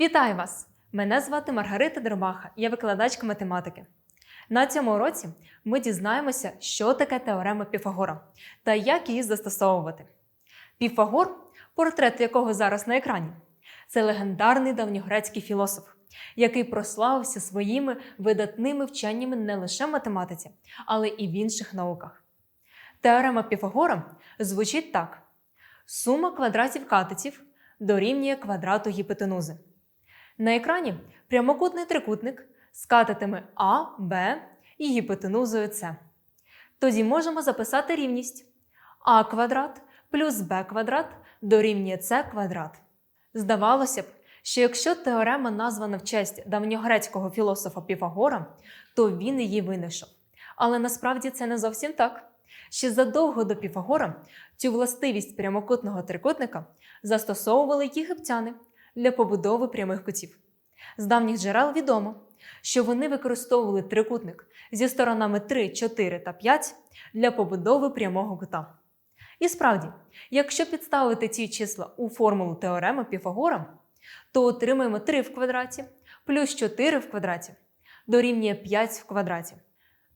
Вітаю вас! Мене звати Маргарита Дробаха, я викладачка математики. На цьому уроці ми дізнаємося, що таке теорема Піфагора та як її застосовувати. Піфагор, портрет якого зараз на екрані, це легендарний давньогрецький філософ, який прославився своїми видатними вченнями не лише в математиці, але і в інших науках. Теорема Піфагора звучить так: сума квадратів катетів дорівнює квадрату гіпотенузи. На екрані прямокутний трикутник з катетами А, Б і гіпотенузою С. Тоді можемо записати рівність а квадрат плюс Б квадрат дорівнює С квадрат. Здавалося б, що якщо теорема названа в честь давньогрецького філософа Піфагора, то він її винайшов. Але насправді це не зовсім так. Ще задовго до Піфагора цю властивість прямокутного трикутника застосовували єгиптяни для побудови прямих кутів. З давніх джерел відомо, що вони використовували трикутник зі сторонами 3, 4 та 5 для побудови прямого кута. І справді, якщо підставити ці числа у формулу теореми Піфагора, то отримаємо 3 в квадраті плюс 4 в квадраті дорівнює 5 в квадраті.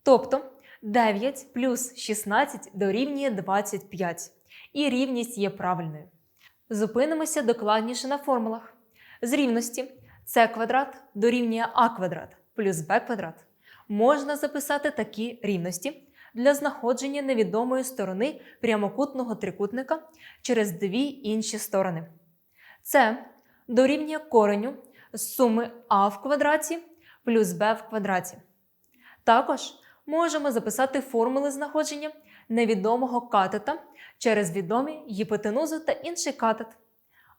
Тобто 9 плюс 16 дорівнює 25. І рівність є правильною. Зупинимося докладніше на формулах. З рівності с квадрат дорівнює а квадрат плюс б квадрат можна записати такі рівності для знаходження невідомої сторони прямокутного трикутника через дві інші сторони. Це дорівнює кореню з суми а в квадраті плюс б в квадраті. Також можемо записати формули знаходження невідомого катета через відомі гіпотенузу та інший катет.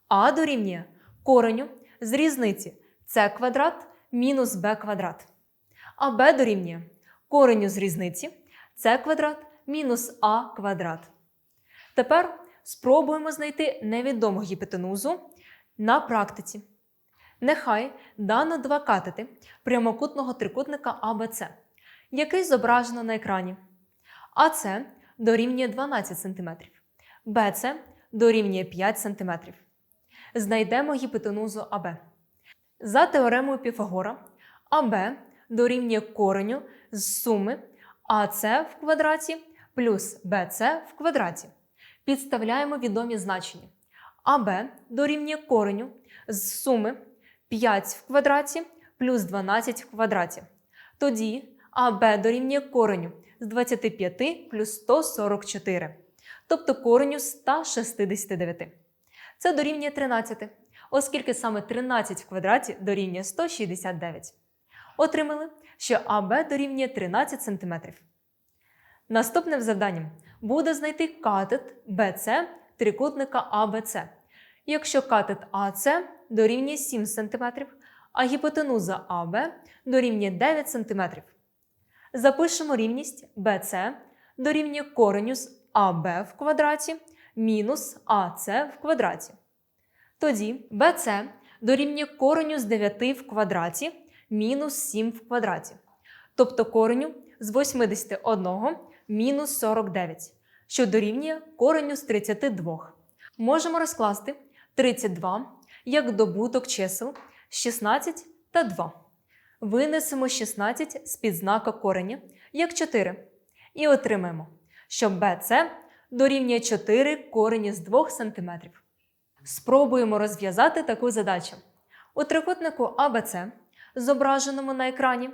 А дорівнює кореню з різниці с квадрат мінус b квадрат. А b дорівнює кореню з різниці с квадрат мінус а квадрат. Тепер спробуємо знайти невідому гіпотенузу на практиці. Нехай дано два катети прямокутного трикутника ABC, який зображено на екрані. АС дорівнює 12 см, БС дорівнює 5 см. Знайдемо гіпотенузу АБ. За теоремою Піфагора АБ дорівнює кореню з суми АС в квадраті плюс БС в квадраті. Підставляємо відомі значення. АБ дорівнює кореню з суми 5 в квадраті плюс 12 в квадраті. Тоді АБ дорівнює кореню з 25 плюс 144, тобто кореню 169. Це дорівнює 13, оскільки саме 13 в квадраті дорівнює 169. Отримали, що АБ дорівнює 13 см. Наступним завданням буде знайти катет BC трикутника ABC. Якщо катет АС дорівнює 7 см, а гіпотенуза АБ дорівнює 9 см. Запишемо рівність BC дорівнює кореню АБ в квадраті мінус АС в квадраті. Тоді BC дорівнює кореню з 9 в квадраті мінус 7 в квадраті. Тобто кореню з 81 мінус 49, що дорівнює кореню з 32. Можемо розкласти 32 як добуток чисел 16 та 2. Винесемо 16 з під знака кореня як 4 і отримаємо, що BC дорівнює 4 корені з 2 см. Спробуємо розв'язати таку задачу. У трикутнику ABC, зображеному на екрані,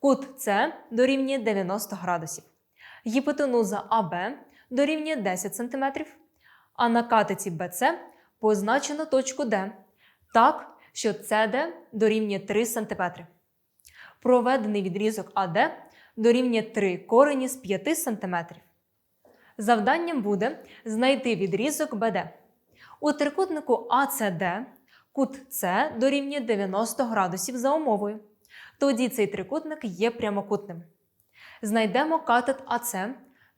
кут С дорівнює 90 градусів, гіпотенуза АБ дорівнює 10 см, а на катеті BC позначено точку D так, що CD дорівнює 3 см. Проведений відрізок АД дорівнює 3 корені з 5 см. Завданням буде знайти відрізок БД. У трикутнику ACD кут С дорівнює 90 градусів за умовою. Тоді цей трикутник є прямокутним. Знайдемо катет АС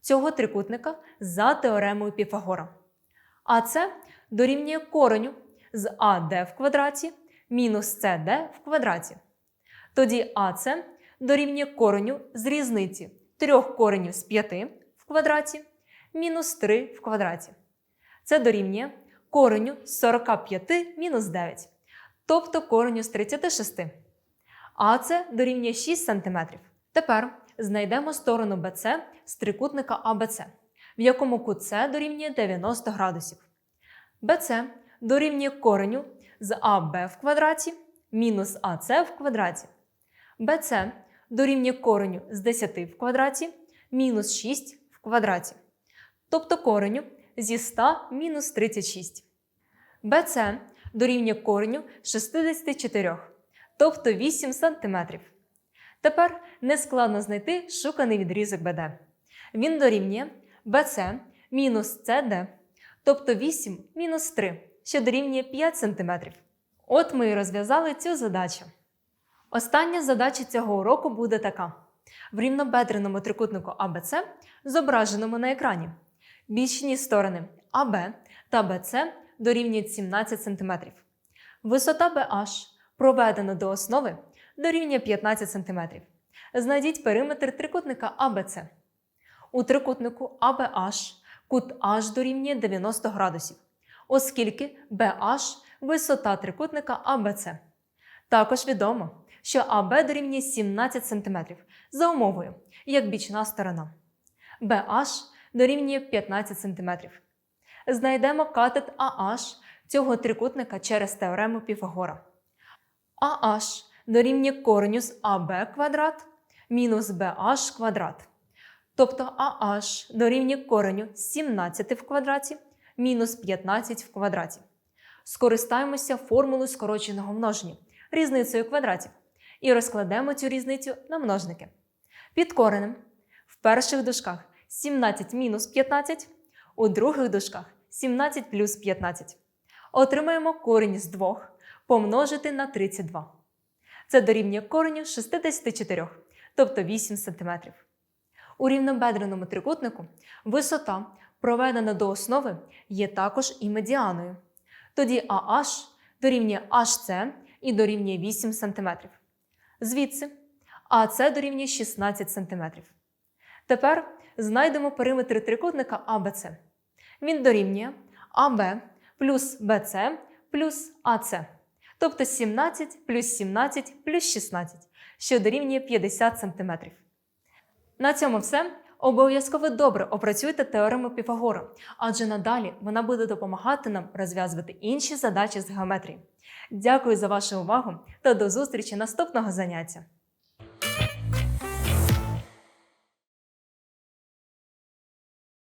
цього трикутника за теоремою Піфагора. АС дорівнює кореню з АД в квадраті мінус СД в квадраті. Тоді АС дорівнює кореню з різниці трьох коренів з 5 в квадраті мінус 3 в квадраті. Це дорівнює кореню з 45 мінус 9. тобто кореню з 36. АЦ дорівнює 6 см. Тепер знайдемо сторону BC з трикутника ABC, в якому кут С дорівнює 90 градусів. BC дорівнює кореню з АБ в квадраті мінус АС в квадраті. BC дорівнює кореню з 10 в квадраті мінус 6 в квадраті. Тобто кореню зі 100 мінус 36. BC дорівнює кореню 64, тобто 8 см. Тепер нескладно знайти шуканий відрізок BD. Він дорівнює BC мінус CD, тобто 8 мінус 3, що дорівнює 5 см. От ми і розв'язали цю задачу. Остання задача цього уроку буде така: в рівнобедреному трикутнику ABC, зображеному на екрані, бічні сторони АБ та BC дорівнюють 17 см. Висота BH, проведена до основи, дорівнює 15 см. Знайдіть периметр трикутника ABC. У трикутнику ABH кут H дорівнює 90 градусів, оскільки BH – висота трикутника ABC. Також відомо, що АБ дорівнює 17 см за умовою, як бічна сторона. BH дорівнює 15 см. Знайдемо катет AH цього трикутника через теорему Піфагора. AH дорівнює кореню з АБ квадрат мінус BH квадрат. Тобто AH дорівнює кореню 17 в квадраті мінус 15 в квадраті. Скористаємося формулою скороченого множення різницею квадратів і розкладемо цю різницю на множники. Під коренем в перших дужках 17 мінус 15, у других дужках 17 плюс 15. Отримаємо корінь з 2 помножити на 32. Це дорівнює кореню 64, тобто 8 см. У рівнобедреному трикутнику висота, проведена до основи, є також і медіаною. Тоді AH дорівнює HC і дорівнює 8 см. Звідси АС дорівнює 16 см. Тепер знайдемо периметр трикутника АБЦ. Він дорівнює АБ плюс БЦ плюс АЦ. Тобто 17 плюс 17 плюс 16, що дорівнює 50 см. На цьому все. Обов'язково добре опрацюйте теорему Піфагора, адже надалі вона буде допомагати нам розв'язувати інші задачі з геометрії. Дякую за вашу увагу та до зустрічі наступного заняття!